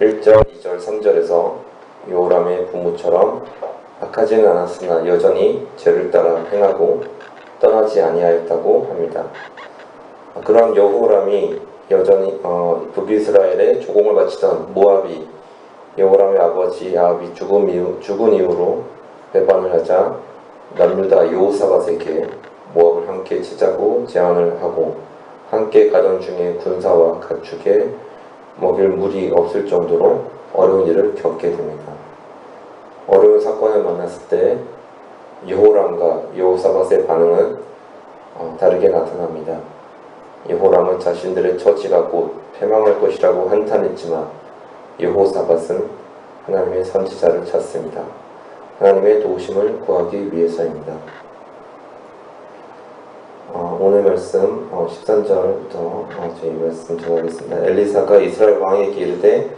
1절, 2절, 3절에서 요람의 부모처럼 악하지는 않았으나 여전히 죄를 따라 행하고 떠나지 아니하였다고 합니다. 그런 여호람이 여전히 어, 북이스라엘에 조공을 바치던 모압이 여호람의 아버지 아합이 죽은, 이후, 죽은 이후로 배반을 하자 남유다 요사밧에게 모압을 함께 치자고 제안을 하고 함께 가던 중에 군사와 가축에 먹일 물이 없을 정도로 어려운 일을 겪게 됩니다. 어려운 사건을 만났을 때 여호람과 여호사밧의 반응은 어, 다르게 나타납니다. 여호람은 자신들의 처지가 곧 패망할 것이라고 한탄했지만 여호사밧은 하나님의 선지자를 찾습니다. 하나님의 도우심을 구하기 위해서입니다. 어, 오늘 말씀 어, 13절부터 어, 저희 말씀 전하겠습니다. 엘리사가 이스라엘 왕에게 이르되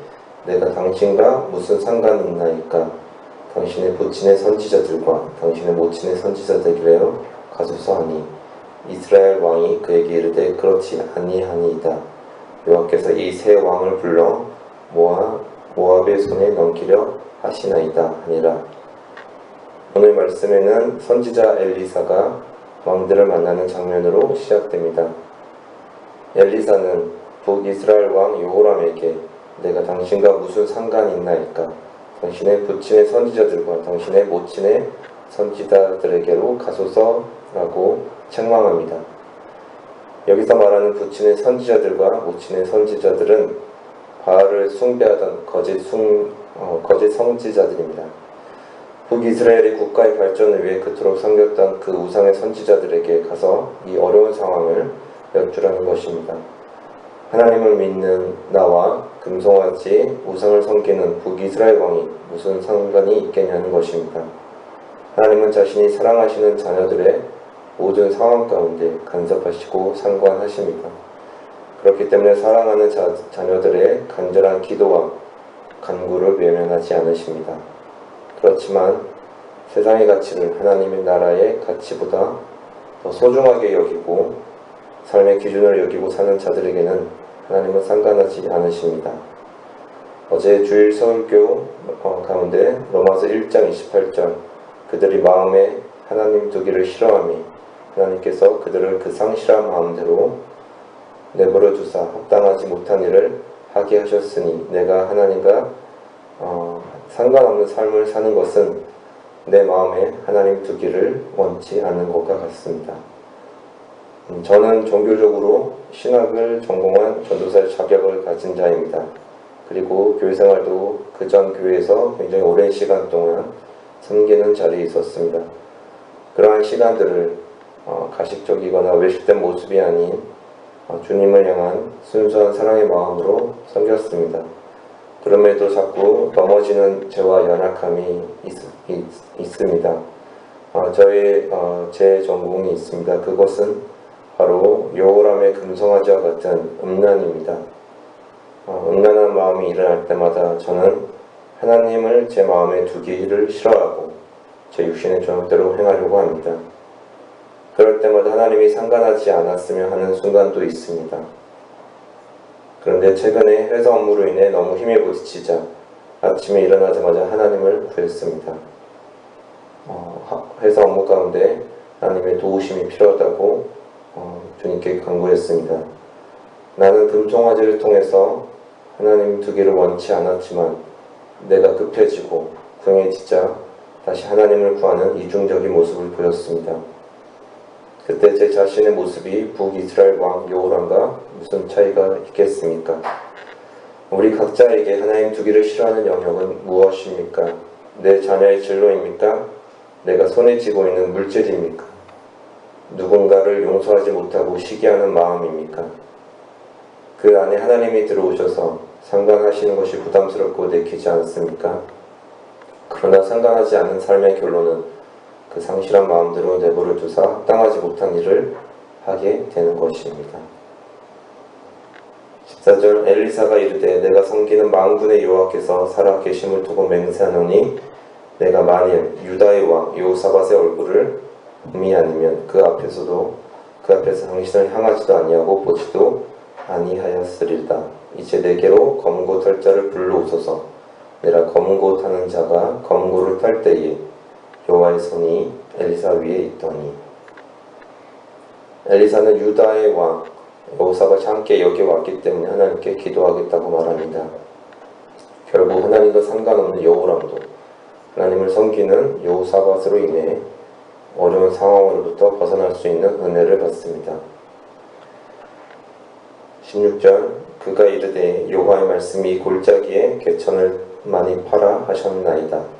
내가 당신과 무슨 상관이 있나이까? 당신의 부친의 선지자들과 당신의 모친의 선지자들이래요 가소서 하니 이스라엘 왕이 그에게 이르되 그렇지 아니하니이다. 여호와께서 이 세 왕을 불러 모압 모압의 손에 넘기려 하시나이다 하니라. 오늘 말씀에는 선지자 엘리사가 왕들을 만나는 장면으로 시작됩니다. 엘리사는 북이스라엘 왕 요호람에게 내가 당신과 무슨 상관이 있나이까 당신의 부친의 선지자들과 당신의 모친의 선지자들에게로 가소서라고 책망합니다. 여기서 말하는 부친의 선지자들과 모친의 선지자들은 바알을 숭배하던 거짓 숭 어, 거짓 성지자들입니다. 북이스라엘의 국가의 발전을 위해 그토록 섬겼던 그 우상의 선지자들에게 가서 이 어려운 상황을 여쭈라는 것입니다. 하나님을 믿는 나와 금송아지 우상을 섬기는 북이스라엘 왕이 무슨 상관이 있겠냐는 것입니다. 하나님은 자신이 사랑하시는 자녀들의 모든 상황 가운데 간섭하시고 상관하십니다. 그렇기 때문에 사랑하는 자, 자녀들의 간절한 기도와 간구를 외면하지 않으십니다. 그렇지만 세상의 가치를 하나님의 나라의 가치보다 더 소중하게 여기고 삶의 기준을 여기고 사는 자들에게는 하나님은 상관하지 않으십니다. 어제 주일 서울교 어, 가운데 로마서 1장 28절 그들이 마음에 하나님 두기를 싫어함이 하나님께서 그들을 그 상실한 마음대로 내버려 두사 합당하지 못한 일을 하게 하셨으니 내가 하나님과 어, 상관없는 삶을 사는 것은 내 마음에 하나님 두기를 원치 않는 것과 같습니다. 음, 저는 종교적으로 신학을 전공한 전도사의 자격을 가진 자입니다. 그리고 교회 생활도 그 전 교회에서 굉장히 오랜 시간 동안 섬기는 자리에 있었습니다. 그러한 시간들을 어, 가식적이거나 외식된 모습이 아닌 어, 주님을 향한 순수한 사랑의 마음으로 섬겼습니다. 그럼에도 자꾸 넘어지는 죄와 연약함이 있, 습니다 어, 저의 어, 제 전공이 있습니다. 그것은 바로 여호람의 금송아지와 같은 음란입니다. 어, 음란한 마음이 일어날 때마다 저는 하나님을 제 마음에 두기를 싫어하고 제 육신의 정욕대로 행하려고 합니다. 그럴 때마다 하나님이 상관하지 않았으면 하는 순간도 있습니다. 그런데 최근에 회사 업무로 인해 너무 힘에 부딪히자 아침에 일어나자마자 하나님을 구했습니다. 어, 회사 업무 가운데 하나님의 도우심이 필요하다고 어, 주님께 간구했습니다. 나는 금송아지를 통해서 하나님 두기를 원치 않았지만 내가 급해지고 궁해지자 다시 하나님을 구하는 이중적인 모습을 보였습니다. 그때 제 자신의 모습이 북이스라엘 왕 여호람과 무슨 차이가 있겠습니까? 우리 각자에게 하나님 두기를 싫어하는 영역은 무엇입니까? 내 자녀의 진로입니까? 내가 손에 쥐고 있는 물질입니까? 누군가를 용서하지 못하고 시기하는 마음입니까? 그 안에 하나님이 들어오셔서 상관하시는 것이 부담스럽고 내키지 않습니까? 그러나 상관하지 않는 삶의 결론은 그 상실한 마음대로 내버려 두사 합당하지 못한 일을 하게 되는 것입니다. 14절 엘리사가 이르되 내가 섬기는 망군의 여호와께서 살아 계심을 두고 맹세하노니 내가 만일 유다의 왕 요사밧의 얼굴을 봄이 아니면 그 앞에서도 그 앞에서 당신을 향하지도 아니하고 보지도 아니하였으리다. 이제 내게로 검고 탈 자를 불러오소서 내가 검고 타는 자가 검고를 탈 때에 여호와의 손이 엘리사 위에 있더니 엘리사는 유다의 왕 여호사밧이 함께 여기 왔기 때문에 하나님께 기도하겠다고 말합니다. 결국 하나님과 상관없는 여호람도 하나님을 섬기는 여호사밧으로 인해 어려운 상황으로부터 벗어날 수 있는 은혜를 받습니다. 16절 그가 이르되 여호와의 말씀이 골짜기에 개천을 많이 팔아 하셨나이다.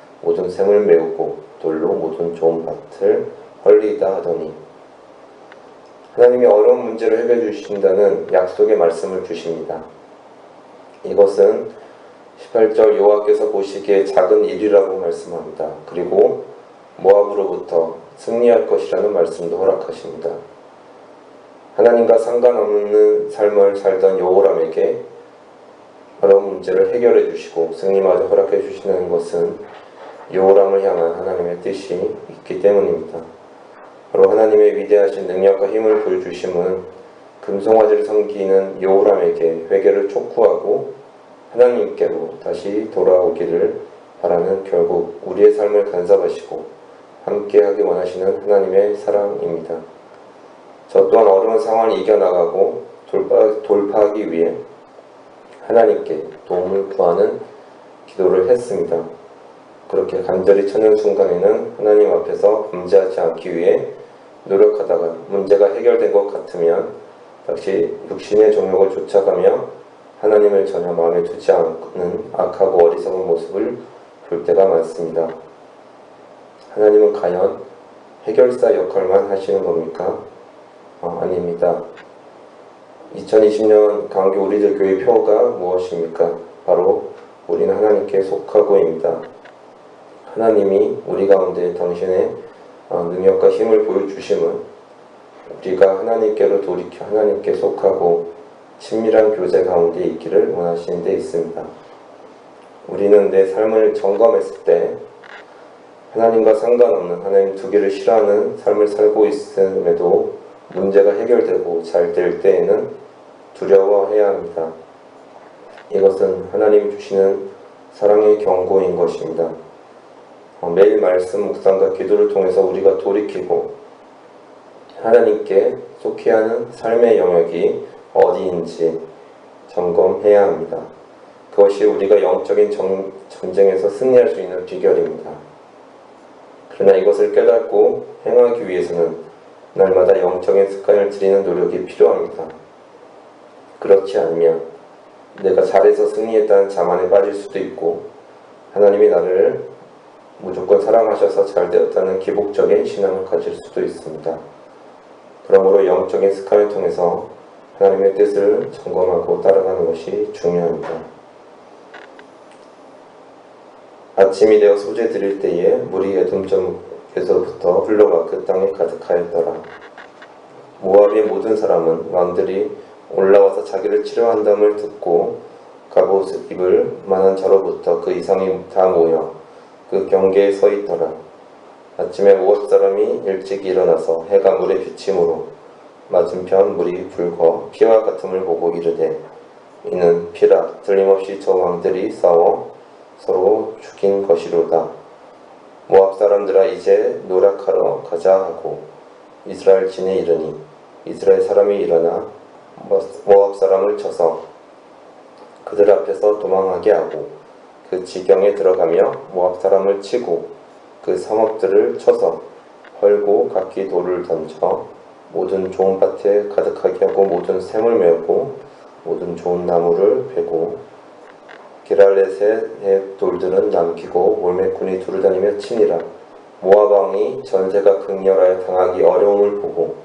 모든 샘을 메우고 돌로 모든 좋은 밭을 헐리다 하더니 하나님이 어려운 문제를 해결해 주신다는 약속의 말씀을 주십니다. 이것은 18절 여호와께서 보시기에 작은 일이라고 말씀합니다. 그리고 모압으로부터 승리할 것이라는 말씀도 허락하십니다. 하나님과 상관없는 삶을 살던 여호람에게 어려운 문제를 해결해 주시고 승리마저 허락해 주시는 것은 여호람을 향한 하나님의 뜻이 있기 때문입니다. 바로 하나님의 위대하신 능력과 힘을 보여주심은 금송아지를 섬기는 여호람에게 회개를 촉구하고 하나님께로 다시 돌아오기를 바라는 결국 우리의 삶을 간섭하시고 함께하기 원하시는 하나님의 사랑입니다. 저 또한 어려운 상황을 이겨나가고 돌파, 돌파하기 위해 하나님께 도움을 구하는 기도를 했습니다. 그렇게 간절히 찾는 순간에는 하나님 앞에서 범죄하지 않기 위해 노력하다가 문제가 해결된 것 같으면 다시 육신의 정욕을 쫓아가며 하나님을 전혀 마음에 두지 않는 악하고 어리석은 모습을 볼 때가 많습니다. 하나님은 과연 해결사 역할만 하시는 겁니까? 아, 아닙니다. 2020년 강교 우리들 교회 표가 무엇입니까? 바로 우리는 하나님께 속하고입니다. 하나님이 우리 가운데 당신의 어, 능력과 힘을 보여주심은 우리가 하나님께로 돌이켜 하나님께 속하고 친밀한 교제 가운데 있기를 원하시는 데 있습니다. 우리는 내 삶을 점검했을 때 하나님과 상관없는 하나님 두 개를 싫어하는 삶을 살고 있음에도 문제가 해결되고 잘 될 때에는 두려워해야 합니다. 이것은 하나님이 주시는 사랑의 경고인 것입니다. 어, 매일 말씀 묵상과 기도를 통해서 우리가 돌이키고 하나님께 속해 하는 삶의 영역이 어디인지 점검해야 합니다. 그것이 우리가 영적인 정, 전쟁에서 승리할 수 있는 비결입니다. 그러나 이것을 깨닫고 행하기 위해서는 날마다 영적인 습관을 들이는 노력이 필요합니다. 그렇지 않으면 내가 잘해서 승리했다는 자만에 빠질 수도 있고 하나님이 나를 무조건 사랑하셔서 잘 되었다는 기복적인 신앙을 가질 수도 있습니다. 그러므로 영적인 습관을 통해서 하나님의 뜻을 점검하고 따라가는 것이 중요합니다. 아침이 되어 소재 드릴 때에 물이 에돔점에서부터 흘러가 그 땅에 가득하였더라. 모압의 모든 사람은 왕들이 올라와서 자기를 치료한담을 듣고 갑옷을 입을 만한 자로부터 그 이상이 다 모여 그 경계에 서 있더라. 아침에 모압 사람이 일찍 일어나서 해가 물에 비침으로 맞은편 물이 붉어 피와 같음을 보고 이르되 이는 피라 틀림없이 저 왕들이 싸워 서로 죽인 것이로다. 모압 사람들아 이제 노력하러 가자 하고 이스라엘 진에 이르니 이스라엘 사람이 일어나 모압 사람을 쳐서 그들 앞에서 도망하게 하고 그 지경에 들어가며 모압 사람을 치고 그 성읍들을 쳐서 헐고 각기 돌을 던져 모든 좋은 밭에 가득하게 하고 모든 샘을 메우고 모든 좋은 나무를 베고 기랄렛의 돌들은 남기고 몰매꾼이 두루다니며 치니라. 모압 왕이 전세가 극렬하여 당하기 어려움을 보고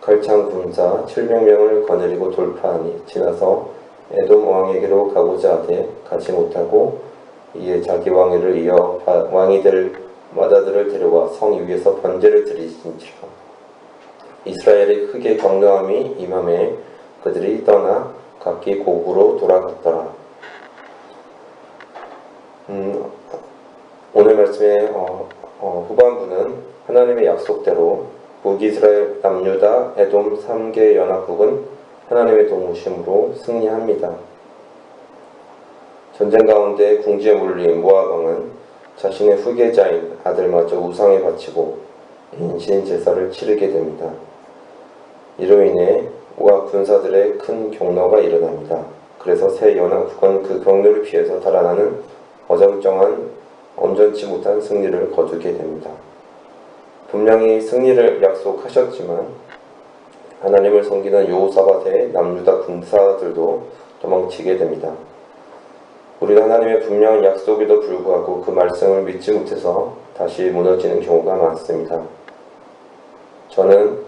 칼창 군사 700명을 거느리고 돌파하니 지나서 에돔 왕에게로 가고자 하되 가지 못하고 이에 자기 왕위를 이어 바- 왕이들 마다들을 데려와 성 위에서 번제를 드리신지라 이스라엘의 크게 경노함이 임함에 그들이 떠나 각기 고국으로 돌아갔더라. 음, 오늘 말씀의 어, 어, 후반부는 하나님의 약속대로 북이스라엘, 남유다, 에돔 3개 연합국은 하나님의 도우심으로 승리합니다. 전쟁 가운데 궁지에 몰린 모압 왕은 자신의 후계자인 아들마저 우상에 바치고 인신 제사를 치르게 됩니다. 이로 인해 모압 군사들의 큰 경로가 일어납니다. 그래서 새 연합국은 그 경로를 피해서 달아나는 어정쩡한 엄전치 못한 승리를 거두게 됩니다. 분명히 승리를 약속하셨지만 하나님을 섬기는 요사밭의 남유다 군사들도 도망치게 됩니다. 우리는 하나님의 분명한 약속에도 불구하고 그 말씀을 믿지 못해서 다시 무너지는 경우가 많습니다. 저는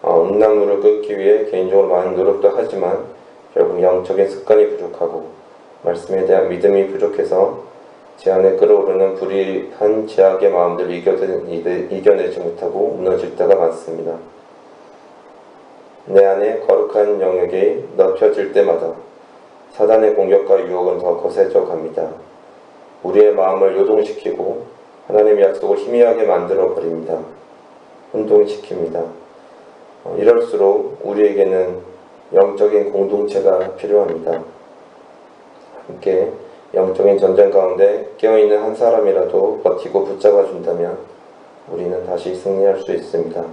어, 음란물을 끊기 위해 개인적으로 많은 노력도 하지만 결국 영적인 습관이 부족하고 말씀에 대한 믿음이 부족해서 제 안에 끌어오르는 불의한 제약의 마음들을 이겨내, 이겨내지 못하고 무너질 때가 많습니다. 내 안에 거룩한 영역이 넓혀질 때마다 사단의 공격과 유혹은 더 거세져 갑니다. 우리의 마음을 요동시키고 하나님의 약속을 희미하게 만들어 버립니다. 혼동시킵니다. 어, 이럴수록 우리에게는 영적인 공동체가 필요합니다. 함께 영적인 전쟁 가운데 깨어있는 한 사람이라도 버티고 붙잡아 준다면 우리는 다시 승리할 수 있습니다.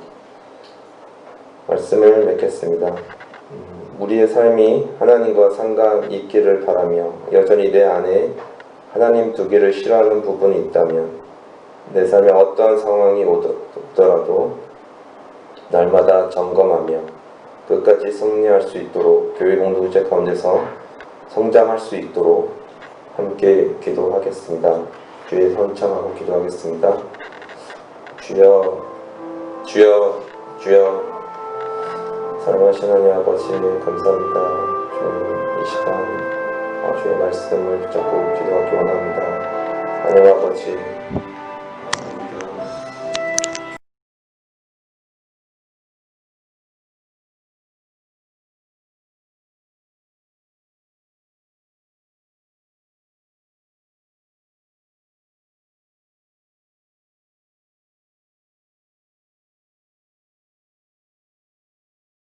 말씀을 맺겠습니다. 음, 우리의 삶이 하나님과 상관 있기를 바라며 여전히 내 안에 하나님 두기를 싫어하는 부분이 있다면 내 삶에 어떠한 상황이 오더라도 날마다 점검하며 끝까지 승리할 수 있도록 교회 공동체 가운데서 성장할 수 있도록 함께 기도하겠습니다. 주의 선창하고 기도하겠습니다. 주여, 주여, 주여, 사랑하신 하나님 아버지 감사합니다. 주님 이 시간 어, 주의 말씀을 붙잡고 기도하기 원합니다. 하나님 아버지